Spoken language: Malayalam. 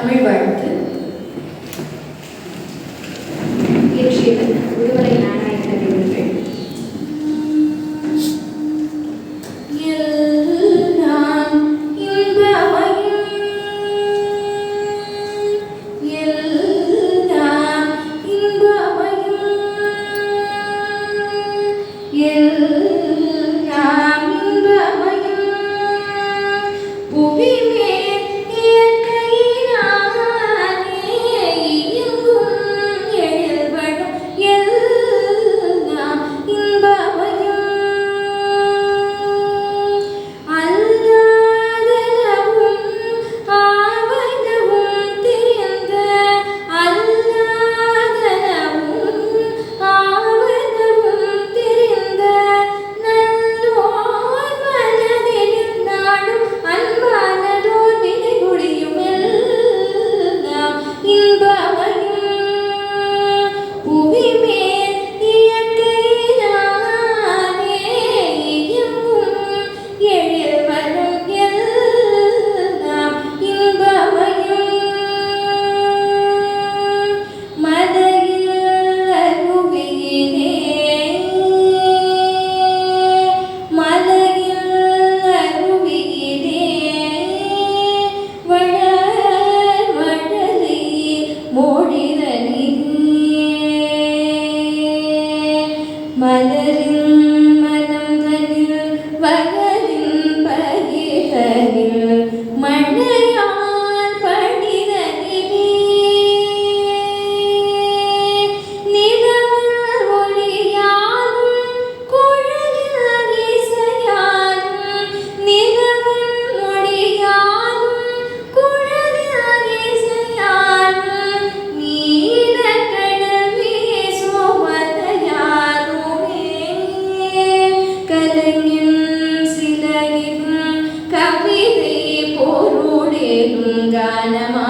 தமிழ் வாழ்த்து இயற்றியவர் ஒருவரை മലരും കലയും സിലയും കവിതയെ ഗാനമാണ്